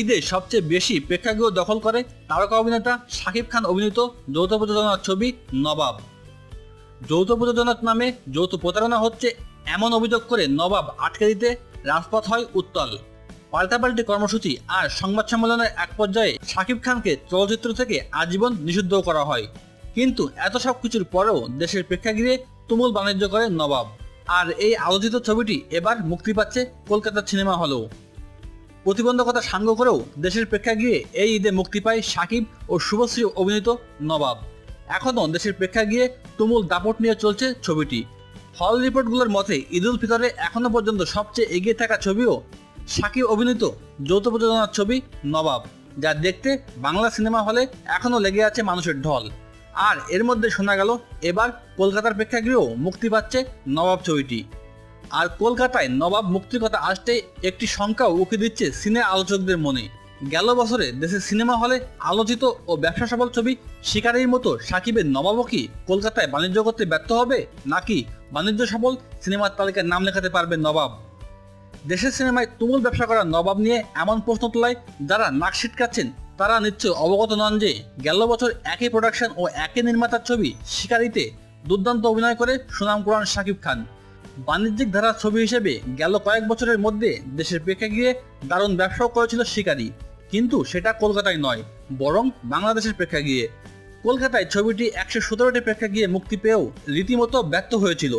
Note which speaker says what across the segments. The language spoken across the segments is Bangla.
Speaker 1: ঈদে সবচেয়ে বেশি প্রেক্ষাগৃহ দখল করে তারকা অভিনেতা শাকিব খান অভিনীত যৌথ প্রযোজনার ছবি নবাব। যৌথ প্রযোজনার নামে যৌথ প্রতারণা হচ্ছে এমন অভিযোগ করে নবাব আটকে দিতে রাজপথ হয় উত্তাল। পাল্টাপাল্টি কর্মসূচি আর সংবাদ সম্মেলনের এক পর্যায়ে শাকিব খানকে চলচ্চিত্র থেকে আজীবন নিষিদ্ধ করা হয়। কিন্তু এত সব কিছুর পরেও দেশের প্রেক্ষাগৃহে তুমুল বাণিজ্য করে নবাব। আর এই আলোচিত ছবিটি এবার মুক্তি পাচ্ছে কলকাতার সিনেমা হলেও। প্রতিবন্ধকতা সাঙ্গ করেও দেশের প্রেক্ষাগৃহে এই ঈদে মুক্তি পায় সাকিব ও শুভশ্রী অভিনীত নবাব। এখনও দেশের প্রেক্ষাগৃহে তুমুল দাপট নিয়ে চলছে ছবিটি। হল রিপোর্টগুলোর মতে, ঈদুল ফিতরে এখনও পর্যন্ত সবচেয়ে এগিয়ে থাকা ছবিও সাকিব অভিনীত যৌথ প্রযোজনার ছবি নবাব, যা দেখতে বাংলা সিনেমা হলে এখনও লেগে আছে মানুষের ঢল। আর এর মধ্যে শোনা গেল, এবার কলকাতার প্রেক্ষাগৃহেও মুক্তি পাচ্ছে নবাব ছবিটি। আর কলকাতায় নবাব মুক্তির কথা আসতে একটি সংখ্যাও উঁকি দিচ্ছে সিনে আলোচকদের মনে। গেল বছরে দেশের সিনেমা হলে আলোচিত ও ব্যবসা সফল ছবি শিকারীর মতো সাকিবের নবাবও কি কলকাতায় বাণিজ্য করতে ব্যর্থ হবে? নাকি বাণিজ্য সফল সিনেমার তালিকায় নাম লেখাতে পারবে নবাব? দেশের সিনেমায় তুমুল ব্যবসা করা নবাব নিয়ে এমন প্রশ্ন তোলায় যারা নাক ছিটকাচ্ছেন, তারা নিশ্চয় অবগত নন যে গেল বছর একই প্রোডাকশন ও একই নির্মাতার ছবি শিকারিতে দুর্দান্ত অভিনয় করে সুনাম কুরান শাকিব খান। বাণিজ্যিক ধারার ছবি হিসেবে গেল কয়েক বছরের মধ্যে দেশের প্রেক্ষাগৃহে দারুণ ব্যবসাও করেছিল শিকারি। কিন্তু সেটা কলকাতায় নয়, বরং বাংলাদেশের প্রেক্ষাগৃহে। কলকাতায় ছবিটি একশো সতেরোটি প্রেক্ষাগৃহে মুক্তি পেয়েও রীতিমতো ব্যর্থ হয়েছিল।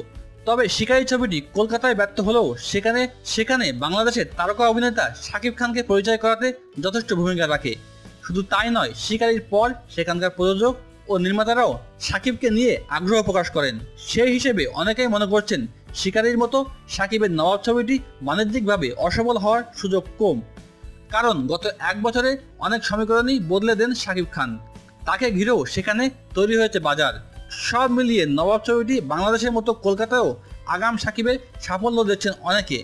Speaker 1: তবে শিকারী ছবিটি কলকাতায় ব্যর্থ হলেও সেখানে সেখানে বাংলাদেশের তারকা অভিনেতা শাকিব খানকে পরিচয় করাতে যথেষ্ট ভূমিকা রাখে। শুধু তাই নয়, শিকারীর পর সেখানকার প্রযোজক ও নির্মাতারাও সাকিবকে নিয়ে আগ্রহ প্রকাশ করেন। সেই হিসেবে অনেকেই মনে করছেন শিকারীর মতো সাকিবের নবাব ছবিটি বাণিজ্যিকভাবে অসফল হওয়ার সুযোগ কম। কারণ গত এক বছরে অনেক সমীকরণই বদলে দেন সাকিব খান। তাকে ঘিরেও সেখানে তৈরি হয়েছে বাজার। সব মিলিয়ে নবাব ছবিটি বাংলাদেশের মতো কলকাতায়ও আগাম সাকিবের সাফল্য দেখছেন অনেকে।